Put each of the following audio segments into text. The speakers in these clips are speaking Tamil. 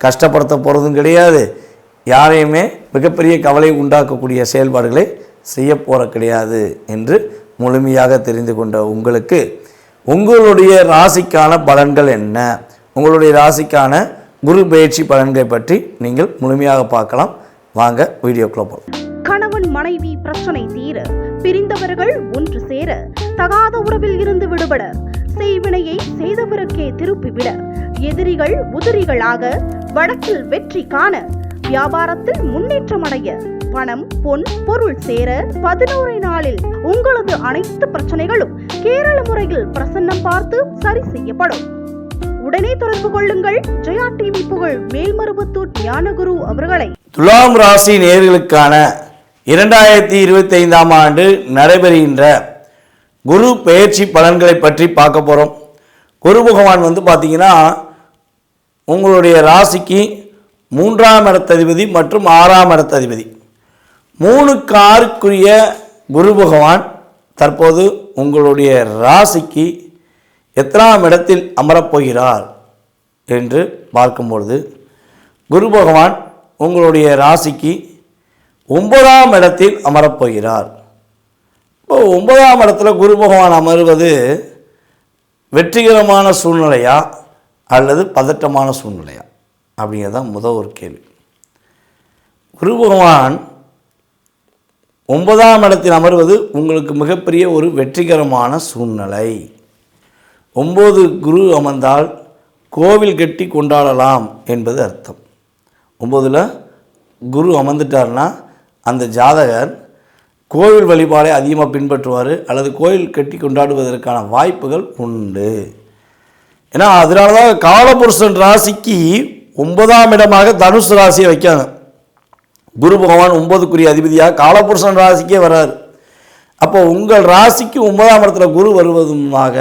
கஷ்டப்படுத்த போகிறதும் கிடையாது. யாரையுமே மிகப்பெரிய கவலை உண்டாக்கக்கூடிய செயல்பாடுகளை செய்ய போகிற கிடையாது என்று முழுமையாக தெரிந்து கொண்ட உங்களுக்கு உங்களுடைய ராசிக்கான பலன்கள் என்ன? உங்களுடைய ராசிக்கான குரு பயிற்சி பலன்களை பற்றி நீங்கள் முழுமையாக பார்க்கலாம். வாங்க வீடியோக்குள்ள போகலாம் கணவன் மனைவி பிரச்சனை தீர பிரிந்தவர்கள் ஒன்று சேர தகாத உறவில் இருந்து விடுபட செய்வினையை செய்தவருக்கே திருப்பிவிட எதிரிகள் உதிரிகளாக வடக்கில் வெற்றி காண வியாபாரத்தில் முன்னேற்றம் அடைய பணம் பொன் பொருள் சேர பதினோரு நாளில் உங்களது அனைத்து பிரச்சனைகளும் கேரள முறையில் பிரசன்னம் பார்த்து சரி செய்யப்படும். உடனே தொடர்பு கொள்ளுங்கள். ஜெயா டிவி புகழ் மேல்மருவத்தூர் ஞானகுரு அவர்களை. துலாம் ராசி நேர்களுக்கான இரண்டாயிரத்தி இருபத்தி ஐந்தாம் ஆண்டு நடைபெறுகின்ற குரு பெயர்ச்சி பலன்களை பற்றி பார்க்க போகிறோம் குரு பகவான் வந்து பார்த்தீங்கன்னா உங்களுடைய ராசிக்கு மூன்றாம் இடத்ததிபதி மற்றும் ஆறாம் இடத்ததிபதி. மூணுக்கு ஆறுக்குரிய குரு பகவான் தற்போது உங்களுடைய ராசிக்கு எத்தனாம் இடத்தில் அமரப்போகிறார் என்று பார்க்கும்பொழுது குரு பகவான் உங்களுடைய ராசிக்கு ஒன்பதாம் இடத்தில் அமரப்போகிறார். இப்போ ஒன்பதாம் இடத்துல குரு பகவான் அமர்வது வெற்றிகரமான சூழ்நிலையாக அல்லது பதட்டமான சூழ்நிலையா? அப்படிங்கிறது தான் முதல் ஒரு கேள்வி. குரு பகவான் ஒன்பதாம் இடத்தில் அமர்வது உங்களுக்கு மிகப்பெரிய ஒரு வெற்றிகரமான சூழ்நிலை. ஒம்பது குரு அமர்ந்தால் கோவில் கட்டி கொண்டாடலாம் என்பது அர்த்தம். ஒம்பதில் குரு அமர்ந்துட்டார்னா அந்த ஜாதகர் கோவில் வழிபாடை அதிகமாக பின்பற்றுவார் அல்லது கோவில் கட்டி கொண்டாடுவதற்கான வாய்ப்புகள் உண்டு. ஏன்னா அதனால தான் காலபுருஷன் ராசிக்கு ஒன்பதாம் இடமாக தனுசு ராசியை வைக்காங்க குரு பகவான் ஒன்பதுக்குரிய அதிபதியாக காலபுருஷன் ராசிக்கே வராரு. அப்போ உங்கள் ராசிக்கு ஒன்பதாம் இடத்துல குரு வருவதுமாக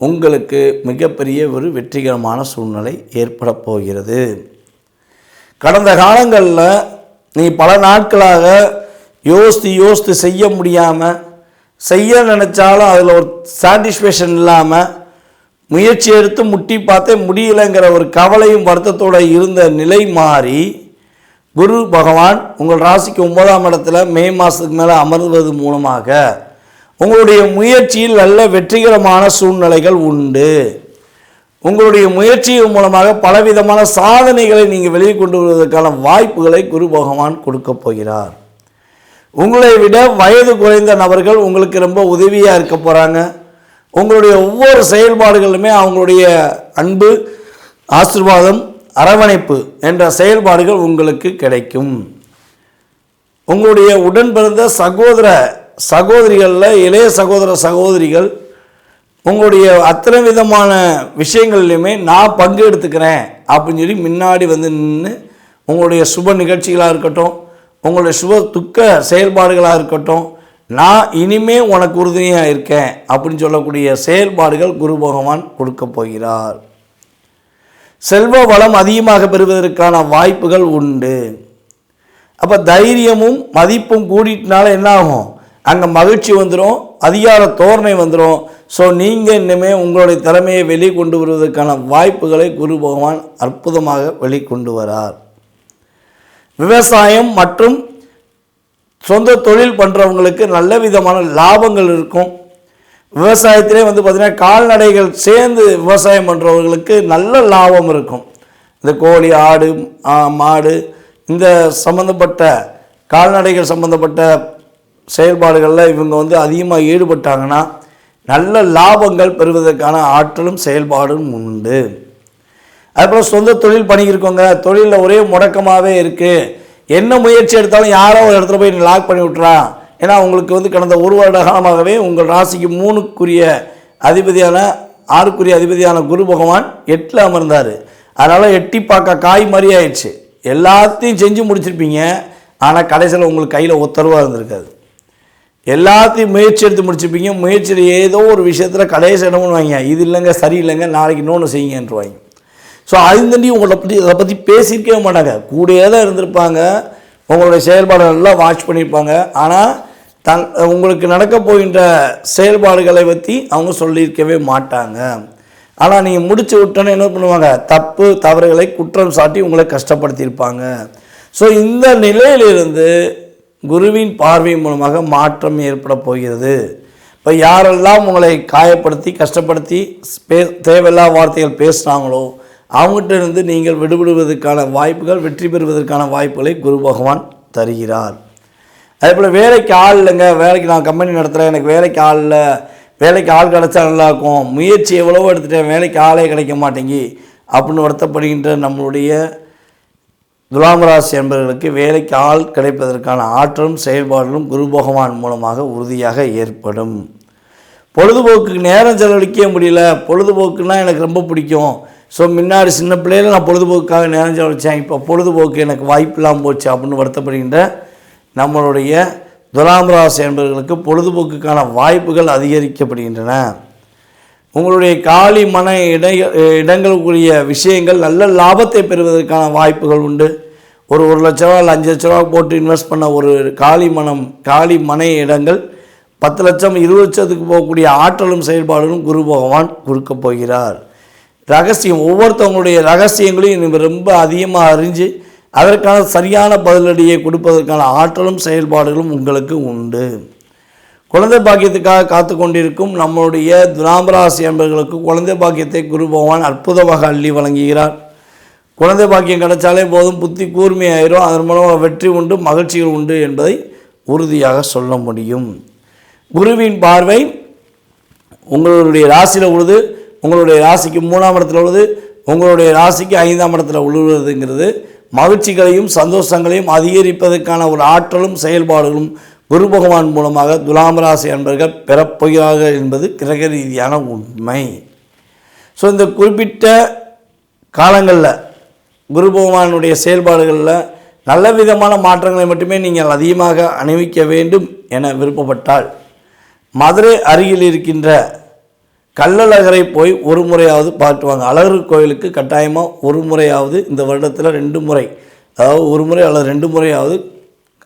உங்களுக்கு மிகப்பெரிய ஒரு வெற்றிகரமான சூழ்நிலை ஏற்பட போகிறது. கடந்த காலங்களில் நீ பல நாட்களாக யோசித்து யோசித்து செய்ய முடியாமல் செய்ய நினச்சாலும் அதில் ஒரு சாட்டிஸ்ஃபேக்ஷன் இல்லாமல் முயற்சி எடுத்து முட்டி பார்த்தே முடியலைங்கிற ஒரு கவலையும் வருத்தத்தோடு இருந்த நிலை மாறி குரு பகவான் உங்கள் ராசிக்கு ஒன்பதாம் இடத்துல மே மாதத்துக்கு மேலே அமர்வது மூலமாக உங்களுடைய முயற்சியில் நல்ல வெற்றிகரமான சூழ்நிலைகள் உண்டு. உங்களுடைய முயற்சியின் மூலமாக பலவிதமான சாதனைகளை நீங்கள் வெளியே கொண்டு வருவதற்கான வாய்ப்புகளை குரு பகவான் கொடுக்க போகிறார். உங்களை விட வயது குறைந்த நபர்கள் உங்களுக்கு ரொம்ப உதவியாக இருக்க போகிறாங்க உங்களுடைய ஒவ்வொரு செயல்பாடுகளுமே அவங்களுடைய அன்பு ஆசிர்வாதம் அரவணைப்பு என்ற செயல்பாடுகள் உங்களுக்கு கிடைக்கும். உங்களுடைய உடன் பிறந்த சகோதர சகோதரிகளில் இளைய சகோதர சகோதரிகள் உங்களுடைய அத்தனை விதமான விஷயங்கள்லையுமே நான் பங்கு எடுத்துக்கிறேன் அப்படின்னு சொல்லி முன்னாடி வந்து நின்று உங்களுடைய சுப நிகழ்ச்சிகளாக இருக்கட்டும் உங்களுடைய சுப துக்க செயல்பாடுகளாக இருக்கட்டும் நான் இனிமே உனக்கு உறுதுணையாக இருக்கேன் அப்படின்னு சொல்லக்கூடிய செயல்பாடுகள் குரு பகவான் கொடுக்க போகிறார். செல்வ வளம் அதிகமாக பெறுவதற்கான வாய்ப்புகள் உண்டு. அப்போ தைரியமும் மதிப்பும் கூடிட்டனால என்ன ஆகும் அங்கே மகிழ்ச்சி வந்துடும் அதிகார தோரணை வந்துடும் ஸோ நீங்கள் இன்னுமே உங்களுடைய திறமையை வெளிக்கொண்டு வருவதற்கான வாய்ப்புகளை குரு பகவான் அற்புதமாக வெளிக்கொண்டு வரார். விவசாயம் மற்றும் சொந்த தொழில் பண்ணுறவங்களுக்கு நல்ல விதமான லாபங்கள் இருக்கும். விவசாயத்திலே வந்து பார்த்திங்கன்னா கால்நடைகள் சேர்ந்து விவசாயம் பண்ணுறவங்களுக்கு நல்ல லாபம் இருக்கும். இந்த கோழி ஆடு மாடு இந்த சம்மந்தப்பட்ட கால்நடைகள் சம்மந்தப்பட்ட செயல்பாடுகளில் இவங்க வந்து அதிகமாக ஈடுபட்டாங்கன்னா நல்ல லாபங்கள் பெறுவதற்கான ஆற்றலும் செயல்பாடும் உண்டு. அதுபோல் சொந்த தொழில் பண்ணியிருக்கோங்க. தொழிலில் ஒரே முடக்கமாகவே இருக்குது என்ன முயற்சி எடுத்தாலும் யாரோ ஒரு இடத்துல போய் லாக் பண்ணி விட்டுறான். ஏன்னா உங்களுக்கு வந்து கடந்த ஒரு வருட காலமாகவே உங்கள் ராசிக்கு மூணுக்குரிய அதிபதியான ஆறுக்குரிய அதிபதியான குரு பகவான் எட்டில் அமர்ந்தார். அதனால் எட்டி பார்க்க காய் மாதிரி ஆயிடுச்சு. எல்லாத்தையும் செஞ்சு முடிச்சிருப்பீங்க. ஆனால் கடைசியில் உங்களுக்கு கையில் ஒத்தரவாக இருந்திருக்காது. எல்லாத்தையும் முயற்சி எடுத்து முடிச்சிருப்பீங்க. முயற்சியில் ஏதோ ஒரு விஷயத்தில் கடைசி என்ன பண்ணுவாங்க இது இல்லைங்க சரியில்லைங்க நாளைக்கு இன்னொன்று செய்யுங்கன்றவாங்க. ஸோ அதுந்தண்டி உங்களை பற்றி அதை பற்றி பேசியிருக்கவே மாட்டாங்க. கூடயே தான் இருந்திருப்பாங்க. உங்களுடைய செயல்பாடுகள் எல்லாம் வாட்ச் பண்ணியிருப்பாங்க. ஆனால் தங் உங்களுக்கு நடக்க போகின்ற செயல்பாடுகளை பற்றி அவங்க சொல்லியிருக்கவே மாட்டாங்க. ஆனால் நீங்கள் முடிச்சு விட்டோன்னே என்ன பண்ணுவாங்க? தப்பு தவறுகளை குற்றம் சாட்டி உங்களை கஷ்டப்படுத்தியிருப்பாங்க. ஸோ இந்த நிலையிலிருந்து குருவின் பார்வை மூலமாக மாற்றம் ஏற்பட போகிறது. இப்போ யாரெல்லாம் உங்களை காயப்படுத்தி கஷ்டப்படுத்தி பே தேவையில்லா வார்த்தைகள் பேசுகிறாங்களோ அவங்ககிட்ட இருந்து நீங்கள் விடுபடுவதற்கான வாய்ப்புகள் வெற்றி பெறுவதற்கான வாய்ப்புகளை குரு பகவான் தருகிறார். அதே போல் வேலைக்கு ஆள் இல்லைங்க. வேலைக்கு நான் கம்பெனி நடத்துகிறேன் எனக்கு வேலைக்கு ஆள் இல்லை. வேலைக்கு ஆள் கிடச்சா நல்லாயிருக்கும். முயற்சி எவ்வளவோ எடுத்துட்டேன். வேலைக்கு ஆளே கிடைக்க மாட்டேங்கி அப்படின்னு வருத்தப்படுகின்ற நம்மளுடைய துலாம் ராசி என்பவர்களுக்கு வேலைக்கு ஆள் கிடைப்பதற்கான ஆற்றலும் செயல்பாடுகளும் குரு பகவான் மூலமாக உறுதியாக ஏற்படும். பொழுதுபோக்குக்கு நேரம் செலவழிக்க முடியல. பொழுதுபோக்குன்னா எனக்கு ரொம்ப பிடிக்கும். ஸோ முன்னாடி சின்ன பிள்ளையில நான் பொழுதுபோக்குக்காக நேரம் செலவழித்தேன் இப்போ பொழுதுபோக்கு எனக்கு வாய்ப்பு இல்லாமல் போச்சு அப்படின்னு வருத்தப்படுகின்ற நம்மளுடைய துலாம் ராசி என்பவர்களுக்கு பொழுதுபோக்குக்கான வாய்ப்புகள் அதிகரிக்கப்படுகின்றன. உங்களுடைய காலி மன இட இடங்களுக்குரிய விஷயங்கள் நல்ல லாபத்தை பெறுவதற்கான வாய்ப்புகள் உண்டு. ஒரு ஒரு லட்ச ரூபா இல்லை அஞ்சு லட்ச ரூபா போட்டு இன்வெஸ்ட் பண்ண ஒரு காலி மனம் காலி மனை இடங்கள் பத்து லட்சம் இருபது லட்சத்துக்கு போகக்கூடிய ஆற்றலும் செயல்பாடுகளும் குரு பகவான் கொடுக்க போகிறார். ரகசியம் ஒவ்வொருத்தவங்களுடைய ரகசியங்களையும் நம்ம ரொம்ப அதிகமாக அறிஞ்சு அதற்கான சரியான பதிலடியை கொடுப்பதற்கான ஆற்றலும் செயல்பாடுகளும் உங்களுக்கு உண்டு. குழந்தை பாக்கியத்துக்காக காத்து கொண்டிருக்கும் நம்மளுடைய துராம்பராசி என்பர்களுக்கு குழந்தை பாக்கியத்தை குரு பகவான் அற்புதமாக அள்ளி வழங்குகிறார். குழந்தை பாக்கியம் கிடைச்சாலே போதும் புத்தி கூர்மையாயிரும் அதன் மூலமாக வெற்றி உண்டு மகிழ்ச்சிகள் உண்டு என்பதை உறுதியாக சொல்ல முடியும். குருவின் பார்வை உங்களுடைய ராசியில் உழுது உங்களுடைய ராசிக்கு மூணாம் இடத்துல உள்ளது உங்களுடைய ராசிக்கு ஐந்தாம் இடத்துல உழுவதுங்கிறது மகிழ்ச்சிகளையும் சந்தோஷங்களையும் அதிகரிப்பதற்கான ஒரு ஆற்றலும் செயல்பாடுகளும் குரு பகவான் மூலமாக துலாம் ராசி அன்பர்கள் பெறப்போகிறார்கள் என்பது கிரக ரீதியான உண்மை. ஸோ இந்த குறிப்பிட்ட காலங்களில் குரு பகவானுடைய செயல்பாடுகளில் நல்ல விதமான மாற்றங்களை மட்டுமே நீங்கள் அதிகமாக அணிவிக்க வேண்டும் என விருப்பப்பட்டால் மதுரை அருகில் இருக்கின்ற கள்ளழகரை போய் ஒரு முறையாவது பார்த்துவாங்க அழகர் கோயிலுக்கு கட்டாயமாக ஒரு முறையாவது இந்த வருடத்தில் ரெண்டு முறை. அதாவது ஒரு முறை அல்லது ரெண்டு முறையாவது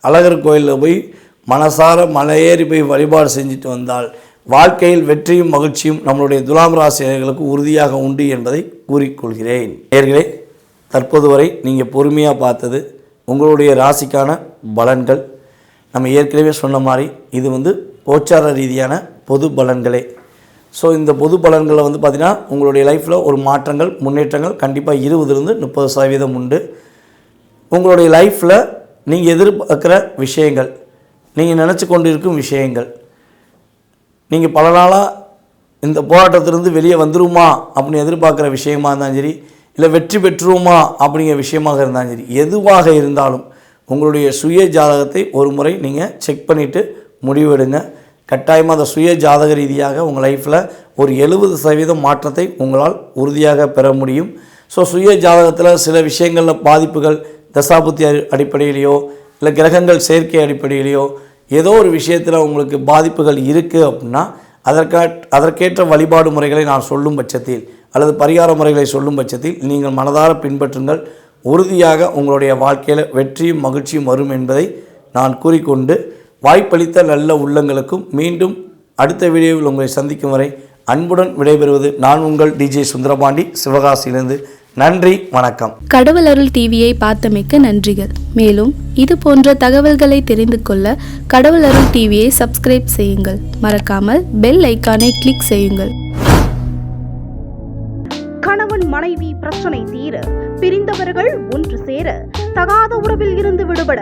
அழகர் கோயிலில் போய் மனசார மலையேறி போய் வழிபாடு செஞ்சுட்டு வந்தால் வாழ்க்கையில் வெற்றியும் மகிழ்ச்சியும் நம்மளுடைய துலாம் ராசியர்களுக்கு உறுதியாக உண்டு என்பதை கூறிக்கொள்கிறேன். நேர்களே தற்போது வரை நீங்கள் பொறுமையாக பார்த்தது உங்களுடைய ராசிக்கான பலன்கள். நம்ம ஏற்கனவே சொன்ன மாதிரி இது வந்து கோச்சார ரீதியான பொது பலன்களே. ஸோ இந்த பொது பலன்களில் வந்து பார்த்திங்கன்னா உங்களுடைய லைஃப்பில் ஒரு மாற்றங்கள் முன்னேற்றங்கள் கண்டிப்பாக இருபதுலேருந்து முப்பது சதவீதம் உண்டு. உங்களுடைய லைஃப்பில் நீங்கள் எதிர்பார்க்குற விஷயங்கள் நீங்கள் நினச்சி கொண்டு இருக்கும் விஷயங்கள் நீங்கள் பல நாளாக இந்த போராட்டத்திலிருந்து வெளியே வந்துருமா அப்படின்னு எதிர்பார்க்குற விஷயமா இருந்தாலும் சரி இல்லை வெற்றி பெற்றுருமா அப்படிங்கிற விஷயமாக இருந்தாலும் சரி எதுவாக இருந்தாலும் உங்களுடைய சுய ஜாதகத்தை ஒரு முறை நீங்கள் செக் பண்ணிவிட்டு முடிவெடுங்க. கட்டாயமாக அந்த சுய ஜாதக ரீதியாக உங்கள் லைஃப்பில் ஒரு எழுபது சதவீதம் மாற்றத்தை உங்களால் உறுதியாக பெற முடியும். ஸோ சுய ஜாதகத்தில் சில விஷயங்களில் பாதிப்புகள் தசாபுத்தி அடி- அடிப்படையிலையோ இல்லை கிரகங்கள் சேர்க்கை அடிப்படையிலையோ ஏதோ ஒரு விஷயத்தில் உங்களுக்கு பாதிப்புகள் இருக்குது அப்படின்னா அதற்கா அதற்கேற்ற வழிபாடு முறைகளை நான் சொல்லும் பட்சத்தில் அல்லது பரிகார முறைகளை சொல்லும் பட்சத்தில் நீங்கள் மனதார பின்பற்றுங்கள். உறுதியாக உங்களுடைய வாழ்க்கையில் வெற்றியும் மகிழ்ச்சியும் வரும் என்பதை நான் கூறிக்கொண்டு வாய்ப்பளித்த நல்ல உள்ளங்களுக்கும் மீண்டும் அடுத்த வீடியோவில் உங்களை சந்திக்கும் வரை அன்புடன் விடைபெறுவது நான் உங்கள் டிஜே சுந்தரபாண்டி சிவகாசியிலிருந்து. நன்றி வணக்கம். கடவுள் அருள் டிவியை பார்த்தமைக்க நன்றிகள். மேலும் இது போன்ற தகவல்களை தெரிந்து கொள்ள கடவுள் அருள் டிவியை சப்ஸ்கிரைப் செய்யுங்கள். மறக்காமல் பெல் ஐக்கானை கிளிக் செய்யுங்கள். கணவன் மனைவி பிரச்சனை தீர பிரிந்தவர்கள் ஒன்று சேர தகாத உறவில் இருந்து விடுபட